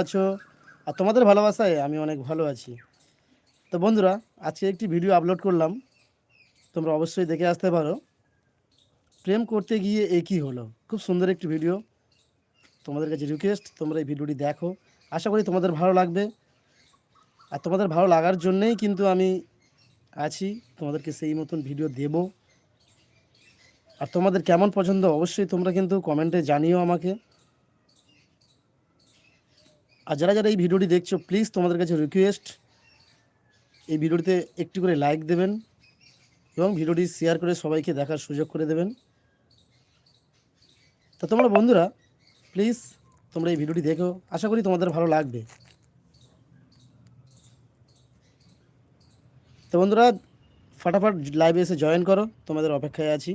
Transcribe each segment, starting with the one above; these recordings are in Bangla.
আছো? আর তোমাদের ভালোবাসায় আমি অনেক ভালো আছি। তো বন্ধুরা, আজকে একটি ভিডিও আপলোড করলাম। তোমরা অবশ্যই দেখে আসতে পারো। প্রেম করতে গিয়ে একই হলো? খুব সুন্দর একটি ভিডিও তোমাদের কাছে রিকোয়েস্ট তোমরা এই ভিডিওটি দেখো। আশা করি তোমাদের ভালো লাগবে। আর তোমাদের ভালো লাগার জন্যেই কিন্তু আমি আছি। তোমাদেরকে সেই মতন ভিডিও দেব। আর তোমাদের কেমন পছন্দ অবশ্যই তোমরা কিন্তু কমেন্টে জানিও আমাকে। আর যারা যারা এই ভিডিওটি দেখছ প্লিজ তোমাদের কাছে রিকোয়েস্ট এই ভিডিওটিতে একটু করে লাইক দেবেন এবং ভিডিওটি শেয়ার করে সবাইকে দেখার সুযোগ করে দেবেন। তো তোমরা বন্ধুরা প্লিজ তোমরা এই ভিডিওটি দেখো। আশা করি তোমাদের ভালো লাগবে। তো বন্ধুরা, ফাটাফাট লাইভে এসে জয়েন করো। তোমাদের অপেক্ষায় আছি।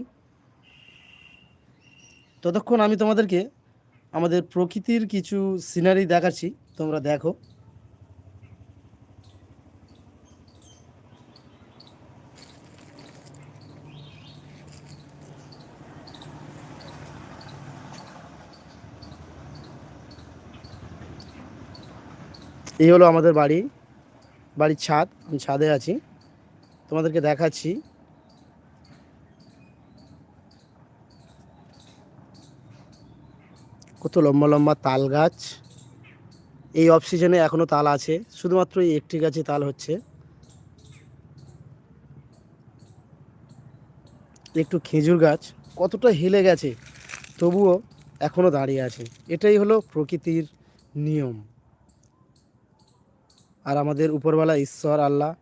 ততক্ষণ আমি তোমাদেরকে আমাদের প্রকৃতির কিছু সিনারি দেখাচ্ছি, তোমরা দেখো। এই হলো আমাদের বাড়ি, বাড়ির ছাদ, আমি ছাদে আছি। তোমাদেরকে দেখাচ্ছি। কত লম্বা লম্বা তাল গাছ। এই অফ সিজনে এখনও তাল আছে। শুধুমাত্র এই একটি গাছে তাল হচ্ছে। একটু খেজুর গাছ। কতটা হেলে গেছে, তবুও এখনও দাঁড়িয়ে আছে। এটাই হলো প্রকৃতির নিয়ম। আর আমাদের উপরওয়ালা ঈশ্বর, আল্লাহ,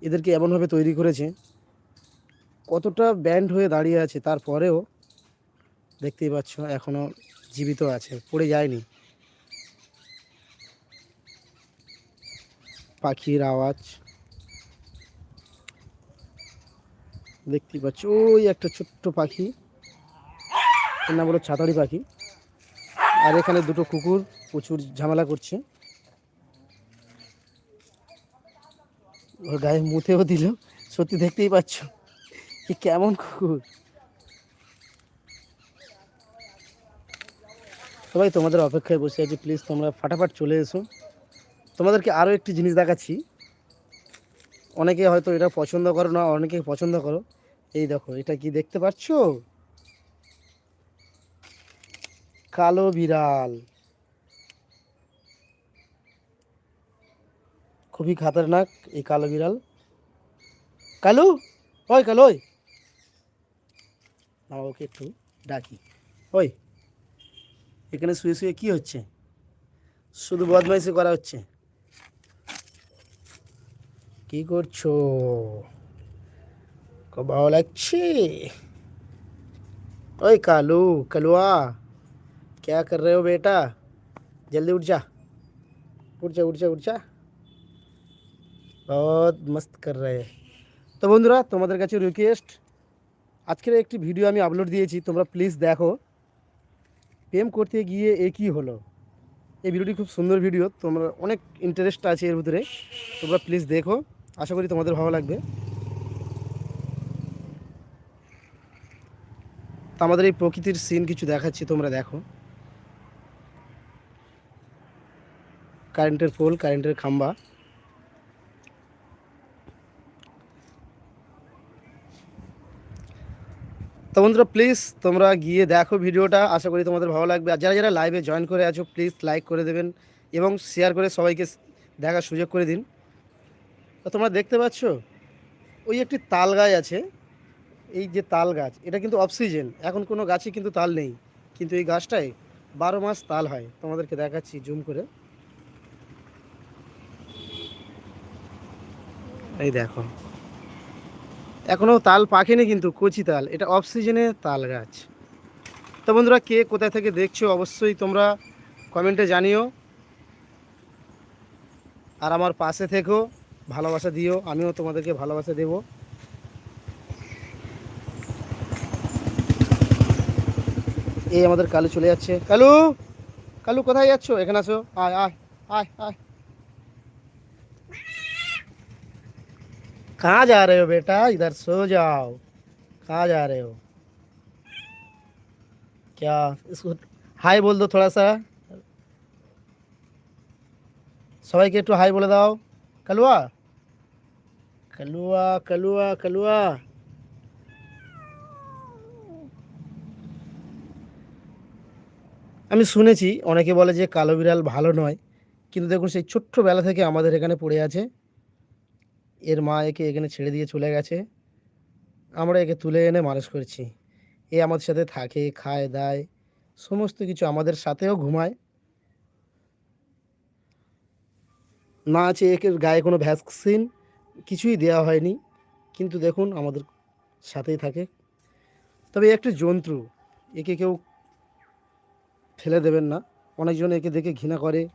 এদেরকে এমনভাবে তৈরি করেছে, কতটা ব্যান্ড হয়ে দাঁড়িয়ে আছে, তারপরেও দেখতেই পাচ্ছ এখনও জীবিত আছে, পড়ে যায়নি। পাখির আওয়াজ। দেখতেই পাচ্ছ, ওই একটা ছোট্ট পাখি। এর নাম হলো ছাতারি পাখি। আর এখানে দুটো কুকুর প্রচুর ঝামেলা করছে। ওর গায়ে মুতেও দিল। সত্যি দেখতেই পাচ্ছ, কি কেমন কুকুর। সবাই তোমাদের অপেক্ষায় বসে আছি। প্লিজ তোমরা ফাটাফাট চলে এসো। তোমাদেরকে আরও একটি জিনিস দেখাচ্ছি। অনেকে হয়তো এটা পছন্দ করো না, অনেকে পছন্দ করো। এই দেখো, এটা কি দেখতে পাচ্ছ? কালো বিড়াল। খুবই খাতারনাক এই কালো বিড়াল। কালু, ওই কালু, ওই। আমার ওকে একটু ডাকি। ওই। এখানে শুয়ে শুয়ে কি হচ্ছে শুধু বদমাইশি করা হচ্ছে কি করছো খুব ভালো লাগছে ओए कालू कलुआ क्या कर रहे हो बेटा जल्दी उठ जा उठ जा उठ जा उठ जा बहुत मस्त कर रहे हैं তো বন্ধুরা তোমাদের কাছে রিকোয়েস্ট আজকের একটি ভিডিও আমি আপলোড দিয়েছি তোমরা প্লিজ দেখো প্রেম করতে গিয়ে একই হলো? এই ভিডিওটি খুব সুন্দর ভিডিও, তোমরা অনেক ইন্টারেস্ট আছে এর ভিতরে। তোমরা প্লিজ দেখো, আশা করি তোমাদের ভালো লাগবে। আমাদের এই প্রকৃতির সিন কিছু দেখাচ্ছি, তোমরা দেখো। কারেন্টের পোল কারেন্টের খাম্বা। তো বন্ধুরা প্লিজ তোমরা গিয়ে দেখো ভিডিওটা, আশা করি তোমাদের ভালো লাগবে। আর যারা যারা লাইভে জয়েন করে আছো প্লিজ লাইক করে দেবেন এবং শেয়ার করে সবাইকে দেখার সুযোগ করে দিন। তো তোমরা দেখতে পাচ্ছ, ওই একটি তাল গাছ আছে। এই যে তাল গাছ, এটা কিন্তু অক্সিজেন এখন কোনো গাছে কিন্তু তাল নেই। কিন্তু এই গাছটায় বারো মাস তাল হয়। তোমাদেরকে দেখাচ্ছি জুম করে। এই দেখো। এখনও তাল পাকেনি কিন্তু কচি তাল, এটা অফ সিজনে তাল গাছ। তো বন্ধুরা, কে কোথায় থেকে দেখছ অবশ্যই তোমরা কমেন্টে জানিও। আর আমার পাশে থেকো, ভালোবাসা দিও, আমিও তোমাদেরকে ভালোবাসা দেব। এই আমাদের কালু চলে যাচ্ছে। কালু! কালু, কোথায় যাচ্ছ? এখানে আসো, আয় আয় আয় আয়। कहाँ जा रहे हो बेटा इधर सो जाओ कहाँ जा रहे हो क्या इसको हाय बोल दो थोड़ा सा সবাইকে একটু হাই বলে দাও কালুয়া কালুয়া কালুয়া কালুয়া আমি শুনেছি অনেকে বলে যে কালো বিড়াল ভালো নয় কিন্তু দেখুন সেই ছোট্টবেলা থেকে আমাদের এখানে পড়ে আছে এর মা একে এখানে ছেড়ে দিয়ে চলে গেছে। আমরা একে তুলে এনে মানুষ করছি। এ আমাদের সাথে থাকে, খায়, দায়, সমস্ত কিছু আমাদের সাথেও ঘুমায়। না আছে একের গায়ে কোনো ভ্যাকসিন কিছুই দেওয়া হয়নি। কিন্তু দেখুন আমাদের সাথেই থাকে। তবে একটি জন্তু একে কেউ ফেলে দেবেন না। অনেকজন একে দেখে ঘৃণা করে।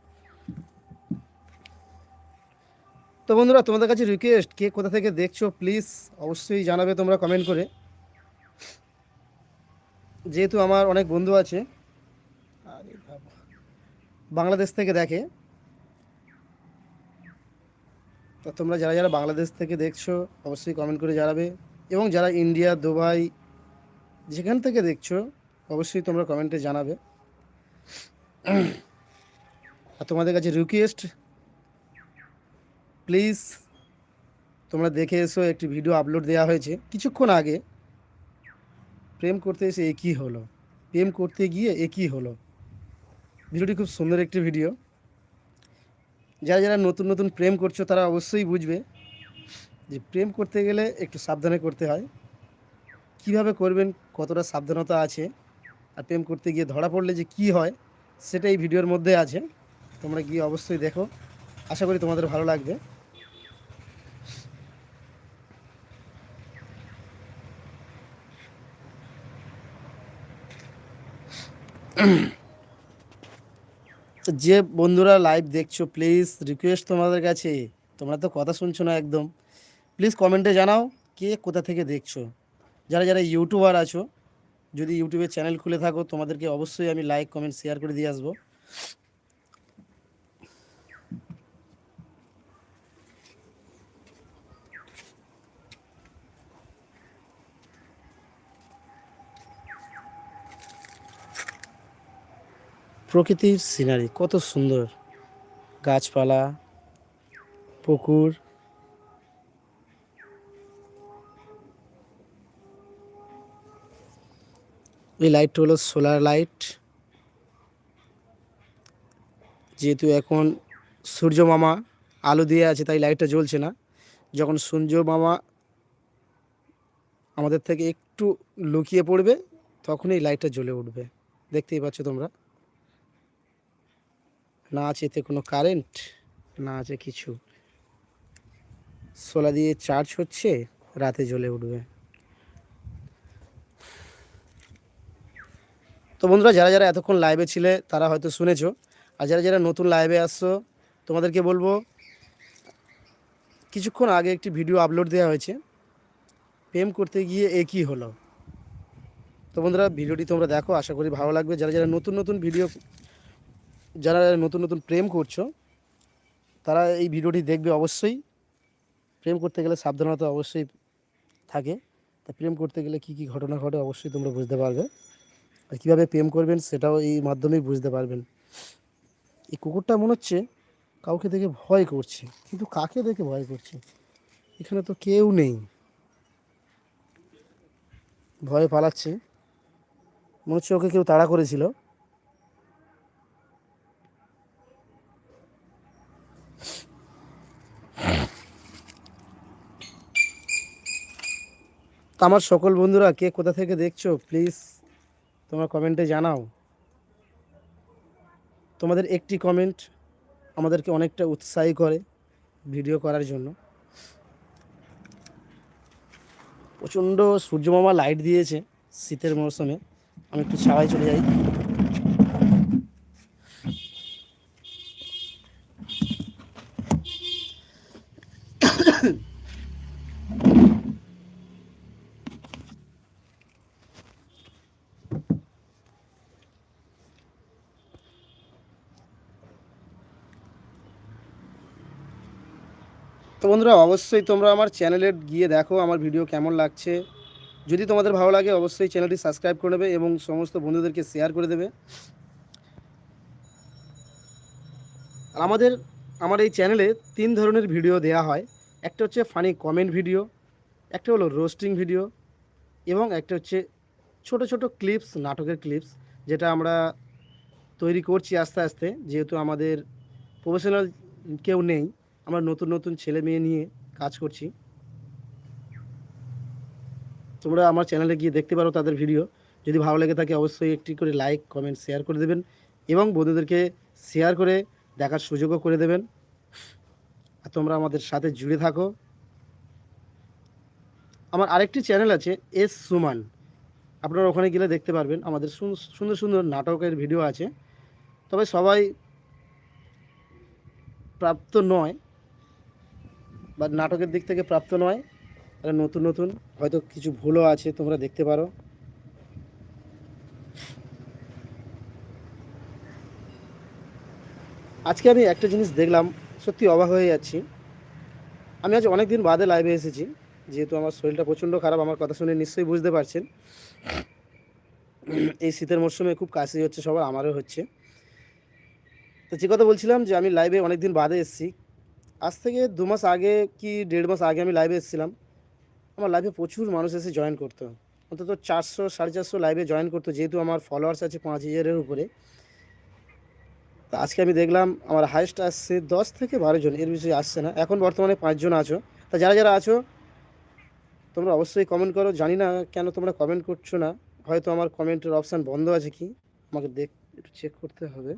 তো বন্ধুরা তোমাদের কাছে রিকোয়েস্ট কে কোথা থেকে দেখছ প্লিজ অবশ্যই জানাবে তোমরা কমেন্ট করে। যেহেতু আমার অনেক বন্ধু আছে আরে বাংলাদেশ থেকে দেখে। তো তোমরা যারা যারা বাংলাদেশ থেকে দেখছ অবশ্যই কমেন্ট করে জানাবে। এবং যারা ইন্ডিয়া দুবাই যেখান থেকে দেখছ অবশ্যই তোমরা কমেন্টে জানাবে। আর তোমাদের কাছে রিকোয়েস্ট প্লিজ তোমরা দেখে এসো, একটি ভিডিও আপলোড দেওয়া হয়েছে। কিছুক্ষণ আগে প্রেম করতে এসে একই হলো? প্রেম করতে গিয়ে একই হলো? ভিডিওটি খুব সুন্দর একটি ভিডিও যারা যারা নতুন নতুন প্রেম করছ, তারা অবশ্যই বুঝবে যে প্রেম করতে গেলে একটু সাবধানে করতে হয়। কীভাবে করবেন, কতটা সাবধানতা আছে, আর প্রেম করতে গিয়ে ধরা পড়লে যে কি হয় সেটা এই ভিডিওর মধ্যে আছে। তোমরা গিয়ে অবশ্যই দেখো। আশা করি তোমাদের ভালো লাগবে। যে বন্ধুরা লাইভ দেখছ প্লিজ রিকোয়েস্ট তোমাদের কাছে। তোমরা তো কথা শুনছো না একদম। প্লিজ কমেন্টে জানাও কে কোথা থেকে দেখছ। যারা যারা ইউটিউবার আছো, যদি ইউটিউবে চ্যানেল খুলে থাকো, তোমাদেরকে অবশ্যই আমি লাইক কমেন্ট শেয়ার করে দিয়ে আসব। প্রকৃতির সিনারি, কত সুন্দর। গাছপালা, পুকুর। এই লাইটটা হলো সোলার লাইট। যেহেতু এখন সূর্য মামা আলো দিয়ে আছে, তাই লাইটটা জ্বলছে না। যখন সূর্য মামা আমাদের থেকে একটু লুকিয়ে পড়বে, তখনই লাইটটা জ্বলে উঠবে। দেখতেই পাচ্ছ তোমরা। না আছে এতে কোনো কারেন্ট, না আছে কিছু। সোলা দিয়ে চার্জ হচ্ছে, রাতে জ্বলে উঠবে। তো বন্ধুরা, যারা যারা এতক্ষণ লাইভে ছিলে, তারা হয়তো শুনেছো। আর যারা যারা নতুন লাইভে আসছো, তোমাদেরকে বলব, কিছুক্ষণ আগে একটি ভিডিও আপলোড দেওয়া হয়েছে। প্রেম করতে গিয়ে একই হলো? তো বন্ধুরা ভিডিওটি তোমরা দেখো, আশা করি ভালো লাগবে। যারা যারা নতুন নতুন ভিডিও যারা নতুন নতুন প্রেম করছ, তারা এই ভিডিওটি দেখবে অবশ্যই। প্রেম করতে গেলে সাবধানতা অবশ্যই থাকে। তা প্রেম করতে গেলে কি কি ঘটনা ঘটে অবশ্যই তোমরা বুঝতে পারবে। আর কীভাবে প্রেম করবেন সেটাও এই মাধ্যমেই বুঝতে পারবেন। এই কুকুরটা মনে হচ্ছে কাউকে দেখে ভয় করছে, কিন্তু কাকে দেখে ভয় করছে? এখানে তো কেউ নেই। ভয়ে পালাচ্ছে। মনে হচ্ছে ওকে কেউ তাড়া করেছিল। তো আমার সকল বন্ধুরা, কে কোথা থেকে দেখছ প্লিজ তোমরা কমেন্টে জানাও। তোমাদের একটি কমেন্ট আমাদেরকে অনেকটা উৎসাহী করে ভিডিও করার জন্য। প্রচণ্ড সূর্যমামা লাইট দিয়েছে শীতের মৌসুমে। আমি একটু ছাওয়ায় চলে যাই। বন্ধুরা, অবশ্যই তোমরা আমার চ্যানেলে গিয়ে দেখো আমার ভিডিও কেমন লাগছে। যদি তোমাদের ভালো লাগে, অবশ্যই চ্যানেলটি সাবস্ক্রাইব করে নেবে এবং সমস্ত বন্ধুদেরকে শেয়ার করে দেবে। আমাদের, আমার এই চ্যানেলে তিন ধরনের ভিডিও দেওয়া হয়। একটা হচ্ছে ফানি কমেন্ট ভিডিও একটা হলো রোস্টিং ভিডিও এবং একটা হচ্ছে ছোট ছোট ক্লিপস নাটকের ক্লিপস যেটা আমরা তৈরি করছি আস্তে আস্তে, যেহেতু আমাদের প্রফেশনাল কেউ নেই। আমরা নতুন নতুন ছেলে মেয়ে নিয়ে কাজ করছি। তোমরা আমার চ্যানেলে গিয়ে দেখতে পারো তাদের ভিডিও যদি ভালো লেগে থাকে অবশ্যই একটি করে লাইক কমেন্ট শেয়ার করে দেবেন এবং বন্ধুদেরকে শেয়ার করে দেখার সুযোগও করে দেবেন। আর তোমরা আমাদের সাথে জুড়ে থাকো। আমার আরেকটি চ্যানেল আছে এস সুমান আপনারা ওখানে গেলে দেখতে পারবেন, আমাদের সুন- সুন্দর সুন্দর নাটকের ভিডিও আছে। তবে সবাই প্রাপ্ত নয় বা নাটকের দিক থেকে প্রাপ্ত নয়। আর নতুন নতুন। হয়তো কিছু ভুলও আছে, তোমরা দেখতে পারো। আজকে আমি একটা জিনিস দেখলাম, সত্যি অবাক হয়ে যাচ্ছি। আমি আজ অনেক দিন বাদে লাইভে এসেছি, যেহেতু আমার শরীরটা প্রচণ্ড খারাপ, আমার কথা শুনে নিশ্চয়ই বুঝতে পারছেন। এই শীতের মরশুমে খুব কাশি হচ্ছে, সবার আমারও হচ্ছে। তো যে কথা বলছিলাম যে আমি লাইভে অনেক দিন বাদে এসেছি আজ থেকে দু মাস আগে কি দেড় মাস আগে আমি লাইভে এসেছিলাম। আমার লাইভে প্রচুর মানুষ এসে জয়েন করতো। অন্তত চারশো, সাড়ে চারশো লাইভে জয়েন করতো, যেহেতু আমার ফলোয়ার্স আছে পাঁচ হাজারের উপরে। আজকে আমি দেখলাম আমার হাইস্ট আসছে দশ থেকে বারো জন, এর বেশি আসছে না। এখন বর্তমানে পাঁচজন আছো। তা যারা যারা আছো, তোমরা অবশ্যই কমেন্ট করো। জানি না কেন তোমরা কমেন্ট করছ না। হয়তো আমার কমেন্টের অপশান বন্ধ আছে কি? আমাকে দেখ, একটু চেক করতে হবে।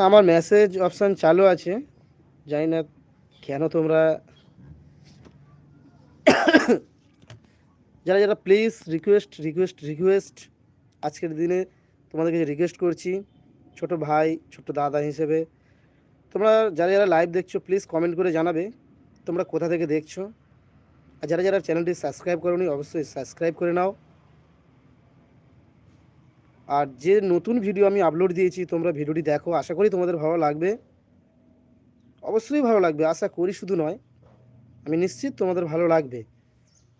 হ্যাঁ আমার মেসেজ অপশান চালু আছে। জানি না কেন তোমরা যারা যারা প্লিজ রিকোয়েস্ট রিকোয়েস্ট রিকোয়েস্ট আজকের দিনে তোমাদেরকে রিকোয়েস্ট করছি, ছোট ভাই, ছোট দাদা হিসেবে। তোমরা যারা যারা লাইভ দেখছ প্লিজ কমেন্ট করে জানাবে, তোমরা কোথা থেকে দেখছ। আর যারা যারা চ্যানেলটি সাবস্ক্রাইব করোনি, অবশ্যই সাবস্ক্রাইব করে নাও। আর যে নতুন ভিডিও আমি আপলোড দিয়েছি, তোমরা ভিডিওটি দেখো। আশা করি তোমাদের ভালো লাগবে। অবশ্যই ভালো লাগবে, আশা করি শুধু নয়, আমি নিশ্চিত তোমাদের ভালো লাগবে।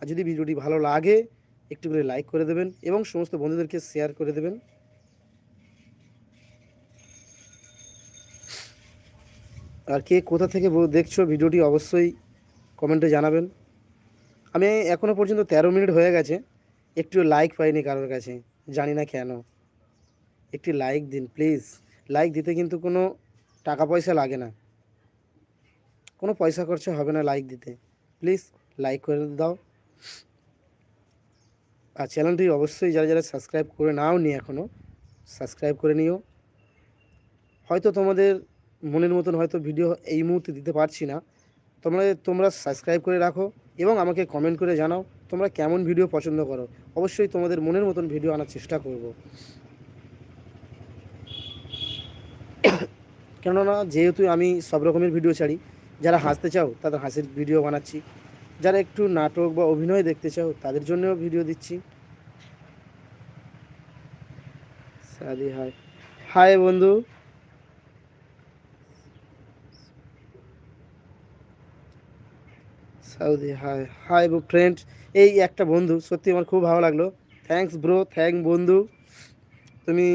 আর যদি ভিডিওটি ভালো লাগে, একটু করে লাইক করে দেবেন এবং সমস্ত বন্ধুদেরকে শেয়ার করে দেবেন। আর কে কোথা থেকে দেখছ ভিডিওটি অবশ্যই কমেন্টে জানাবেন। আমি এখনও পর্যন্ত তেরো মিনিট হয়ে গেছে একটু লাইক পাইনি কারোর কাছে, জানি না কেন। একটি লাইক দিন প্লিজ লাইক দিতে কিন্তু কোনো টাকা পয়সা লাগে না। কোনো পয়সা খরচা হবে না লাইক দিতে। প্লিজ লাইক করে দাও। আর চ্যানেলটি অবশ্যই যারা যারা সাবস্ক্রাইব করে নাও নি এখনও সাবস্ক্রাইব করে নিও। হয়তো তোমাদের মনের মতন হয়তো ভিডিও এই মুহূর্তে দিতে পারছি না। তোমরা তোমরা সাবস্ক্রাইব করে রাখো এবং আমাকে কমেন্ট করে জানাও তোমরা কেমন ভিডিও পছন্দ করো। অবশ্যই তোমাদের মনের মতন ভিডিও আনার চেষ্টা করব। কেননা যেহেতু আমি সব রকমের ভিডিও ছাড়ি, যারা হাসতে চাও তাদের হাসির ভিডিও বানাচ্ছি, যারা একটু নাটক বা অভিনয় দেখতে চাও তাদের জন্যও ভিডিও দিচ্ছি। সাদি হাই হাই বন্ধু। সাউদি হাই হাই ফ্রেন্ড এই একটা বন্ধু, সত্যি আমার খুব ভালো লাগল। থ্যাঙ্কস ব্রো থ্যাংক বন্ধু। তুমি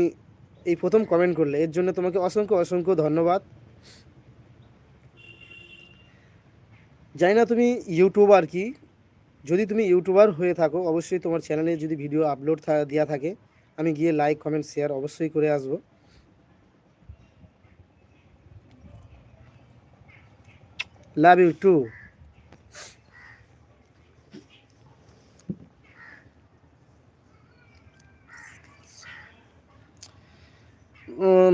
এই প্রথম কমেন্ট করলে, এর জন্য তোমাকে অসংখ্য অসংখ্য ধন্যবাদ। জানি না তুমি ইউটিউবার কি। যদি তুমি ইউটিউবার হয়ে থাকো, অবশ্যই তোমার চ্যানেলে যদি ভিডিও আপলোড দেওয়া থাকে, আমি গিয়ে লাইক কমেন্ট শেয়ার অবশ্যই করে আসব। লাভ ইউ টু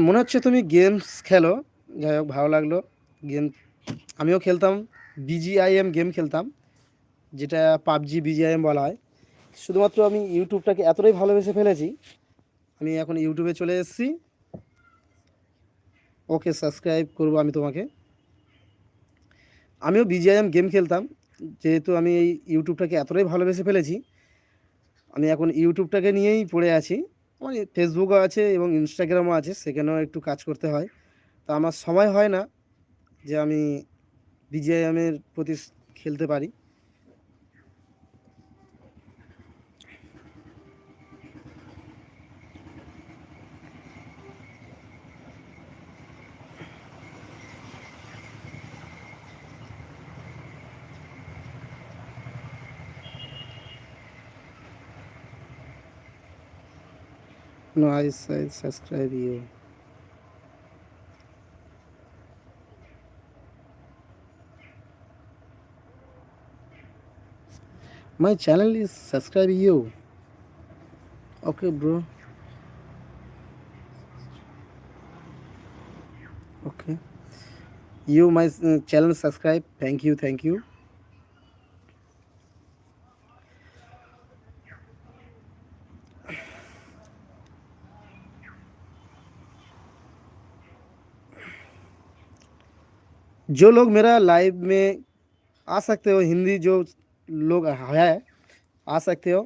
মনে হচ্ছে তুমি গেমস খেলো। যাই হোক, ভালো লাগল। গেম আমিও খেলতাম। বিজিআইএম গেম খেলতাম, যেটা পাবজি বিজিআইএম বলা হয়। শুধুমাত্র আমি ইউটিউবটাকে এতটাই ভালোবেসে ফেলেছি, আমি এখন ইউটিউবে চলে এসেছি। ওকে সাবস্ক্রাইব করব আমি তোমাকে। আমিও বিজিআইএম গেম খেলতাম, যেহেতু আমি এই ইউটিউবটাকে এতটাই ভালোবেসে ফেলেছি, আমি এখন ইউটিউবটাকে নিয়েই পড়ে আছি। আমার ফেসবুকও আছে এবং ইনস্টাগ্রামও আছে, সেখানেও একটু কাজ করতে হয়। তো আমার সময় হয় না যে আমি বিজিআইএমের প্রতি খেলতে পারি। No, I, I subscribe you. My channel is subscribe you. Okay, bro. Okay. You my uh, channel subscribe. Thank you. Thank you. जो लोग मेरा लाइव में आ सकते हो, हिंदी जो लोग आया है, आ सकते हो।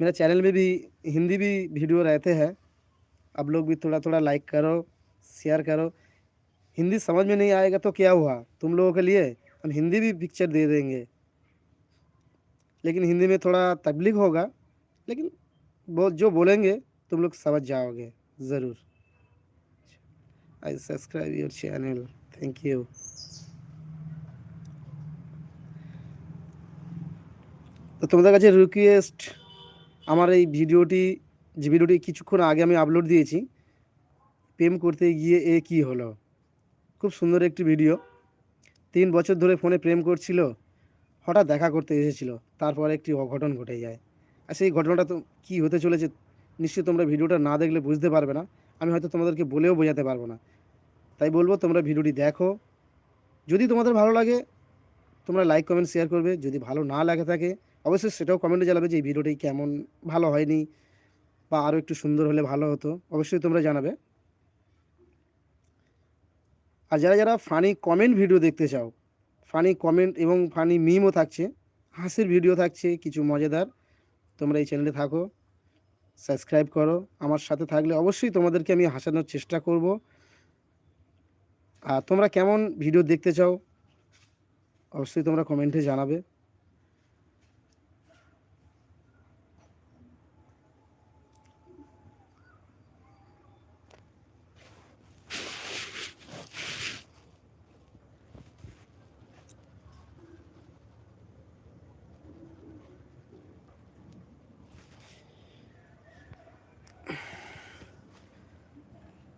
मेरा चैनल में भी हिंदी भी वीडियो रहते हैं। आप लोग भी थोड़ा थोड़ा लाइक करो शेयर करो। हिंदी समझ में नहीं आएगा तो क्या हुआ? तुम लोगों के लिए हम हिंदी भी पिक्चर दे देंगे। लेकिन हिंदी में थोड़ा तबलीग होगा, लेकिन वो जो बोलेंगे, तुम लोग समझ जाओगे, ज़रूर। I subscribe your channel thank you তো তোমাদের কাছে রিকোয়েস্ট আমার এই ভিডিওটি, যে ভিডিওটি কিছুক্ষণ আগে আমি আপলোড দিয়েছি, প্রেম করতে গিয়ে এ কি হলো? খুব সুন্দর একটি ভিডিও তিন বছর ধরে ফোনে প্রেম করছিল, হঠাৎ দেখা করতে এসেছিল, তারপর একটি অঘটন ঘটে যায়। আর সেই ঘটনাটা তো কী হতে চলেছে, নিশ্চয়ই তোমরা ভিডিওটা না দেখলে বুঝতে পারবে না। আমি হয়তো তোমাদেরকে বলেও বোঝাতে পারব না। তাই বলব তোমরা ভিডিওটি দেখো। যদি তোমাদের ভালো লাগে, তোমরা লাইক কমেন্ট শেয়ার করবে। যদি ভালো না লাগে থাকে, অবশ্যই সেটাও কমেন্টে জানাবে যে এই ভিডিওটি কেমন ভালো হয়নি বা আরও একটু সুন্দর হলে ভালো হতো। অবশ্যই তোমরা জানাবে। আর যারা যারা ফানি কমেন্ট ভিডিও দেখতে চাও ফানি কমেন্ট এবং ফানি মিমও থাকছে, হাসির ভিডিও থাকছে, কিছু মজাদার, তোমরা এই চ্যানেলে থাকো সাবস্ক্রাইব করো। আমার সাথে থাকলে অবশ্যই তোমাদেরকে আমি হাসানোর চেষ্টা করব। আর তোমরা কেমন ভিডিও দেখতে চাও? অবশ্যই তোমরা কমেন্টে জানাবে।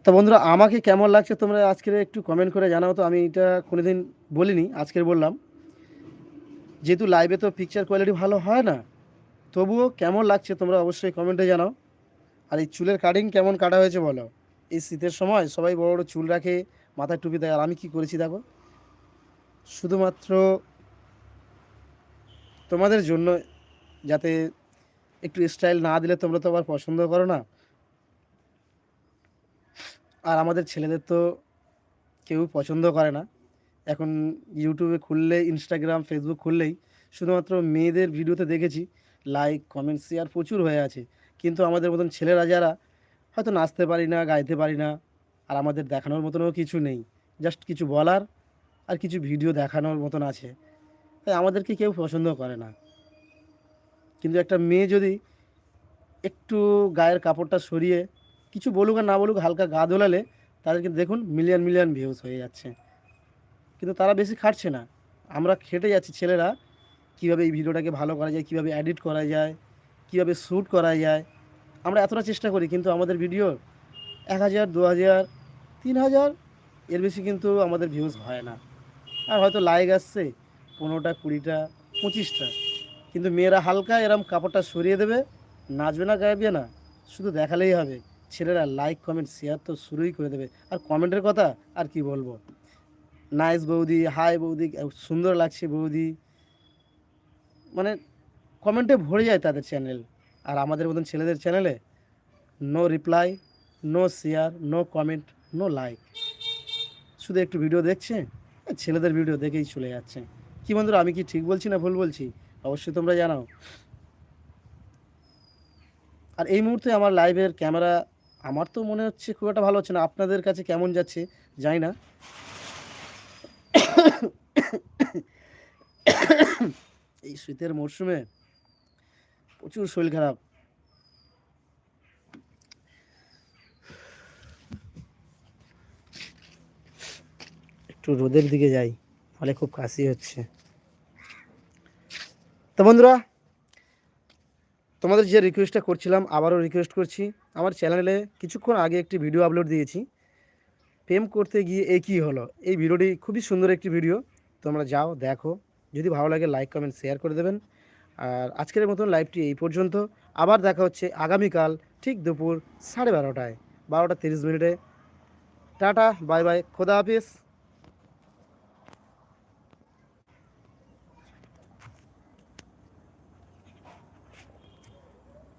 তো বন্ধুরা, আমাকে কেমন লাগছে তোমরা আজকের একটু কমেন্ট করে জানাও তো, আমি এটা কোনোদিন বলিনি, আজকের বললাম। যেহেতু লাইভে তো পিকচার কোয়ালিটি ভালো হয় না, তবুও কেমন লাগছে তোমরা অবশ্যই কমেন্টে জানাও। আর এই চুলের কাটিং কেমন কাটা হয়েছে বলো? এই শীতের সময় সবাই বড় বড় চুল রাখে মাথায় টুপি দেয়, আর আমি কি করেছি দেখো? শুধুমাত্র তোমাদের জন্য, যাতে একটু স্টাইল না দিলে তোমরা তো আবার পছন্দ করো না। আর আমাদের ছেলেদের তো কেউ পছন্দ করে না। এখন ইউটিউবে খুললে ইনস্টাগ্রাম ফেসবুক খুললেই শুধুমাত্র মেয়েদের ভিডিওতে দেখেছি লাইক কমেন্ট শেয়ার প্রচুর হয়ে আছে। কিন্তু আমাদের মতন ছেলেরা যারা, হয়তো নাচতে পারি না, গাইতে পারি না, আর আমাদের দেখানোর মতনও কিছু নেই। জাস্ট কিছু বলার আর কিছু ভিডিও দেখানোর মতন আছে। তাই আমাদেরকে কেউ পছন্দ করে না। কিন্তু একটা মেয়ে যদি একটু গায়ের কাপড়টা সরিয়ে কিছু বলুক আর না বলুক, হালকা গা দোলালে তাদেরকে দেখুন মিলিয়ন মিলিয়ন ভিউজ হয়ে যাচ্ছে। কিন্তু তারা বেশি খাটছে না। আমরা খেটে যাচ্ছি ছেলেরা, কীভাবে এই ভিডিওটাকে ভালো করা যায়, কীভাবে এডিট করা যায়, কীভাবে শ্যুট করা যায়। আমরা এতটা চেষ্টা করি, কিন্তু আমাদের ভিডিও এক হাজার, দু হাজার, তিন হাজার, এর বেশি কিন্তু আমাদের ভিউজ হয় না। আর হয়তো লাইক আসছে পনেরোটা, কুড়িটা, পঁচিশটা। কিন্তু মেয়েরা হালকা এরম কাপড়টা সরিয়ে দেবে, নাচবে না, গাইবে না, শুধু দেখালেই হবে। ছেলেরা লাইক কমেন্ট শেয়ার তো শুরুই করে দেবে। আর কমেন্টের কথা আর কি বলব? নাইস বৌদি হাই বৌদি, সুন্দর লাগছে বৌদি। মানে কমেন্টে ভরে যায় তাদের চ্যানেল আর আমাদের মতন ছেলেদের চ্যানেলে no reply no share no comment no like শুধু একটু ভিডিও দেখছে ছেলেদের ভিডিও দেখেই চলে যাচ্ছে। কি বন্ধুরা, আমি কি ঠিক বলছি না ভুল বলছি? অবশ্যই তোমরা জানাও। আর এই মুহূর্তে আমার লাইভের ক্যামেরা আমার তো মনে হচ্ছে খুব একটা ভালো হচ্ছে না। আপনাদের কাছে কেমন যাচ্ছে? জানি না। এই শীতের মরশুমে প্রচুর শরীর খারাপ। একটু রোদের দিকে যাই, ফলে খুব কাশি হচ্ছে। তো বন্ধুরা তোমাদের যে রিকোয়েস্টটা করছিলাম, আবারও রিকোয়েস্ট করছি। আমার চ্যানেলে কিছুক্ষণ আগে একটি ভিডিও আপলোড দিয়েছি। প্রেম করতে গিয়ে এ কী হলো? এই ভিডিওটি খুবই সুন্দর একটি ভিডিও তোমরা যাও, দেখো। যদি ভালো লাগে লাইক কমেন্ট শেয়ার করে দেবেন। আর আজকের মতন লাইভটি এই পর্যন্ত। আবার দেখা হচ্ছে আগামীকাল ঠিক দুপুর সাড়ে বারোটায়। বারোটা তিরিশ মিনিটে। টাটা বাই বাই খোদা হাফিজ।